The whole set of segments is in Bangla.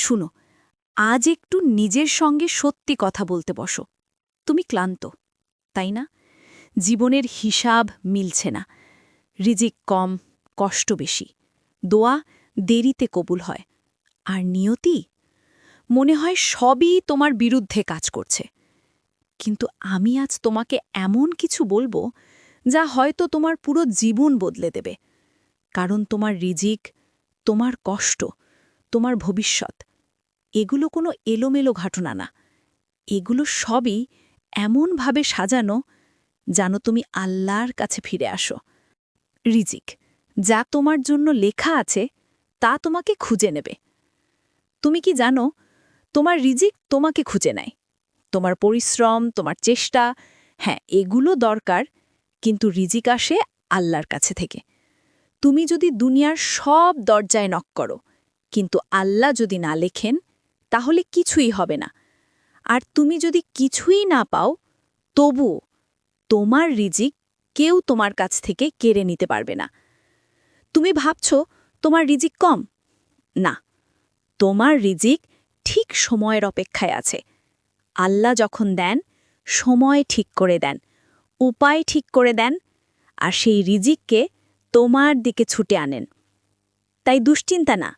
শুনো, আজ একটু নিজের সঙ্গে সত্যি কথা বলতে বসো। তুমি ক্লান্ত, তাই না? জীবনের হিসাব মিলছে না। রিজিক কম, কষ্ট বেশি। দোয়া দেরিতে কবুল হয়। আর নিয়তি? মনে হয় সবই তোমার বিরুদ্ধে কাজ করছে। কিন্তু আমি আজ তোমাকে এমন কিছু বলব, যা হয়তো তোমার পুরো জীবন বদলে দেবে। কারণ তোমার রিজিক, তোমার কষ্ট, তোমার ভবিষ্যৎ এগুলো কোনো এলোমেলো ঘটনা না। এগুলো সবই এমনভাবে সাজানো যেন তুমি আল্লাহর কাছে ফিরে আসো। রিজিক, যা তোমার জন্য লেখা আছে, তা তোমাকে খুঁজে নেবে। তুমি কি জানো, তোমার রিজিক তোমাকে খুঁজে নেয়। তোমার পরিশ্রম, তোমার চেষ্টা হ্যাঁ এগুলো দরকার, কিন্তু রিজিক আসে আল্লাহর কাছে থেকে। তুমি যদি দুনিয়ার সব দরজায় নক করো, কিন্তু আল্লাহ যদি না লেখেন তাহলে কিছুই হবে না। আর তুমি যদি কিছুই না পাও, তবু তোমার রিজিক কেউ তোমার কাছ থেকে কেড়ে নিতে পারবে না। তুমি ভাবছ, তোমার রিজিক কম? না, তোমার রিজিক ঠিক সময়ের অপেক্ষায় আছে। আল্লাহ যখন দেন, সময় ঠিক করে দেন, উপায় ঠিক করে দেন, আর সেই রিজিককে তোমার দিকে ছুটে আনেন। তাই দুশ্চিন্তা না,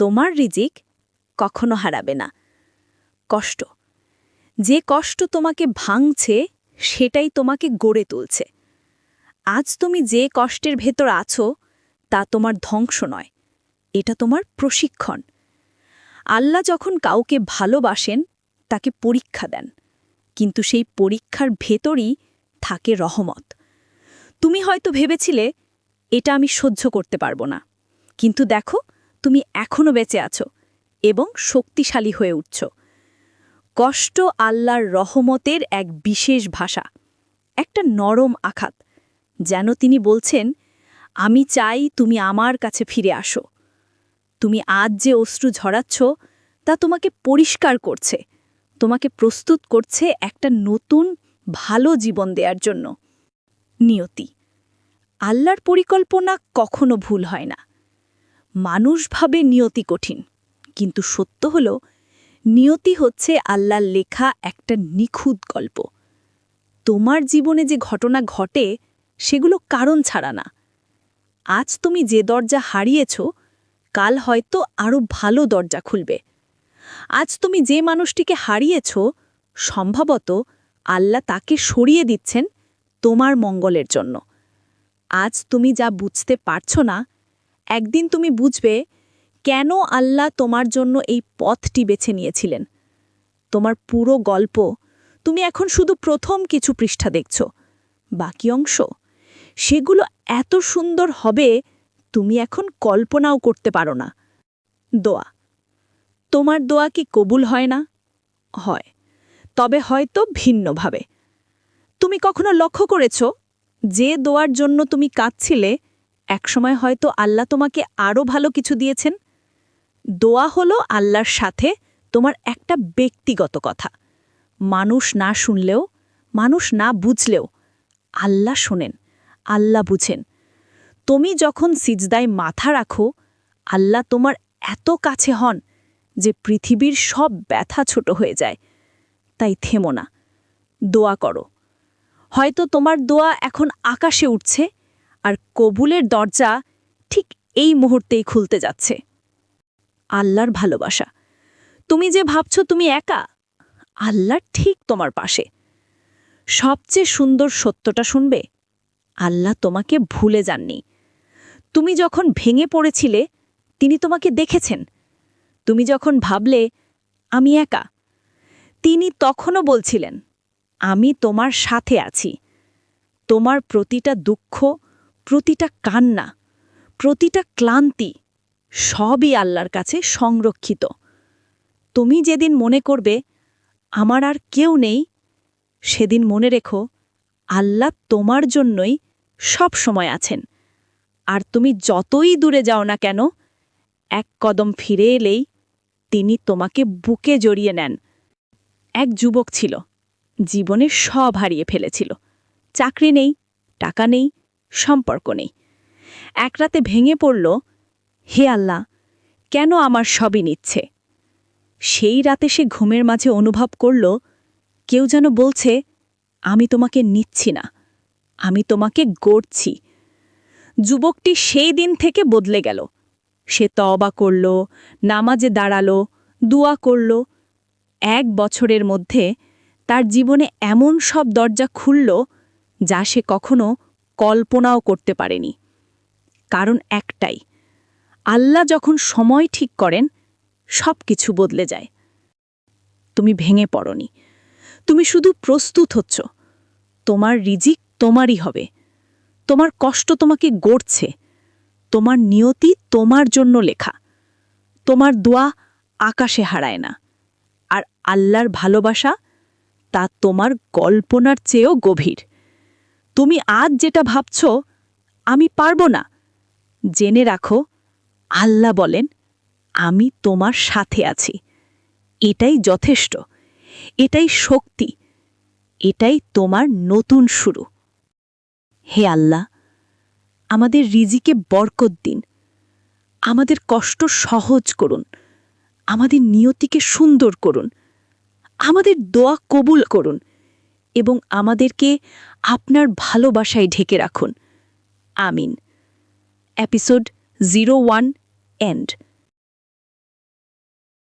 তোমার রিজিক কখনো হারাবে না। কষ্ট। যে কষ্ট তোমাকে ভাঙছে, সেটাই তোমাকে গড়ে তুলছে। আজ তুমি যে কষ্টের ভেতর আছো, তা তোমার ধ্বংস নয়, এটা তোমার প্রশিক্ষণ। আল্লাহ যখন কাউকে ভালোবাসেন, তাকে পরীক্ষা দেন, কিন্তু সেই পরীক্ষার ভেতরই থাকে রহমত। তুমি হয়তো ভেবেছিলে, এটা আমি সহ্য করতে পারব না, কিন্তু দেখো, তুমি এখনও বেঁচে আছো। এবং শক্তিশালী হয়ে উঠছ। কষ্ট আল্লাহর রহমতের এক বিশেষ ভাষা, একটা নরম আঘাত, যেন তিনি বলছেন, আমি চাই তুমি আমার কাছে ফিরে আসো। তুমি আজ যে অশ্রু ঝরাচ্ছ, তা তোমাকে পরিষ্কার করছে, তোমাকে প্রস্তুত করছে একটা নতুন, ভালো জীবন দেওয়ার জন্য। নিয়তি, আল্লাহর পরিকল্পনা কখনো ভুল হয় না। মানুষ ভাবে নিয়তি কঠিন। কিন্তু সত্য হল, নিয়তি হচ্ছে আল্লাহর লেখা একটা নিখুঁত গল্প। তোমার জীবনে যে ঘটনা ঘটে, সেগুলো কারণ ছাড়া না। আজ তুমি যে দরজা হারিয়েছ, কাল হয়তো আরও ভালো দরজা খুলবে। আজ তুমি যে মানুষটিকে হারিয়েছ, সম্ভবত আল্লাহ তাকে সরিয়ে দিচ্ছেন তোমার মঙ্গলের জন্য। আজ তুমি যা বুঝতে পারছ না, একদিন তুমি বুঝবে কেন আল্লাহ তোমার জন্য এই পথটি বেছে নিয়েছিলেন? তোমার পুরো গল্প, তুমি এখন শুধু প্রথম কিছু পৃষ্ঠা দেখছ। বাকি অংশ, সেগুলো এত সুন্দর হবে, তুমি এখন কল্পনাও করতে পারো না। দোয়া, তোমার দোয়া কি কবুল হয় না? হয়, তবে হয়তো ভিন্নভাবে। তুমি কখনো লক্ষ্য করেছ, যে দোয়ার জন্য তুমি কাঁদছিলে, একসময় হয়তো আল্লাহ তোমাকে আরও ভালো কিছু দিয়েছেন? দোয়া হলো আল্লাহর সাথে তোমার একটা ব্যক্তিগত কথা। মানুষ না শুনলেও, মানুষ না বুঝলেও আল্লাহ শোনেন, আল্লাহ বুঝেন। তুমি যখন সিজদায় মাথা রাখো, আল্লাহ তোমার এত কাছে হন যে পৃথিবীর সব ব্যথা ছোট হয়ে যায়। তাই থেমো না, দোয়া করো। হয়তো তোমার দোয়া এখন আকাশে উঠছে আর কবুলের দরজা ঠিক এই মুহূর্তেই খুলতে যাচ্ছে। আল্লাহর ভালোবাসা। তুমি যে ভাবছ তুমি একা, আল্লাহ ঠিক তোমার পাশে। সবচেয়ে সুন্দর সত্যটা শুনবে, আল্লাহ তোমাকে ভুলে যাননি। তুমি যখন ভেঙে পড়েছিলে, তিনি তোমাকে দেখেছেন। তুমি যখন ভাবলে, আমি একা, তিনি তখনও বলছিলেন, আমি তোমার সাথে আছি। তোমার প্রতিটা দুঃখ, প্রতিটা কান্না, প্রতিটা ক্লান্তি সবই আল্লাহর কাছে সংরক্ষিত। তুমি যেদিন মনে করবে, আমার আর কেউ নেই, সেদিন মনে রেখো, আল্লাহ তোমার জন্যই সব সময় আছেন। আর তুমি যতই দূরে যাও না কেন, এক কদম ফিরে এলেই তিনি তোমাকে বুকে জড়িয়ে নেন। এক যুবক ছিল, জীবনে সব হারিয়ে ফেলেছিল। চাকরি নেই, টাকা নেই, সম্পর্ক নেই। এক রাতে ভেঙে পড়ল হে আল্লাহ, কেন আমার সবই নিচ্ছে? সেই রাতে সে ঘুমের মাঝে অনুভব করল, কেউ যেন বলছে, আমি তোমাকে নিচ্ছি না, আমি তোমাকে গড়ছি। যুবকটি সেই দিন থেকে বদলে গেল। সে তবা করল, নামাজে দাঁড়াল, দুয়া করল। এক বছরের মধ্যে তার জীবনে এমন সব দরজা খুলল, যা সে কখনো কল্পনাও করতে পারেনি। কারণ একটাই আল্লাহ যখন সময় ঠিক করেন সব কিছু বদলে যায়। তুমি ভেঙে পড়নি। তুমি শুধু প্রস্তুত হচ্ছ। তোমার রিজিক তোমারই হবে। তোমার কষ্ট তোমাকে গড়ছে। তোমার নিয়তি তোমার জন্য লেখা। তোমার দোয়া আকাশে হারায় না। আর আল্লাহর ভালোবাসা, তা তোমার কল্পনার চেয়েও গভীর। তুমি আজ যেটা ভাবছ, আমি পারব না। জেনে রাখো আল্লাহ বলেন, আমি তোমার সাথে আছি। এটাই যথেষ্ট। এটাই শক্তি। এটাই তোমার নতুন শুরু। হে আল্লাহ, আমাদের রিজিকে বরকত দিন। আমাদের কষ্ট সহজ করুন। আমাদের নিয়তিকে সুন্দর করুন। আমাদের দোয়া কবুল করুন এবং আমাদেরকে আপনার ভালোবাসায় ঢেকে রাখুন। আমিন। Episode zero one end.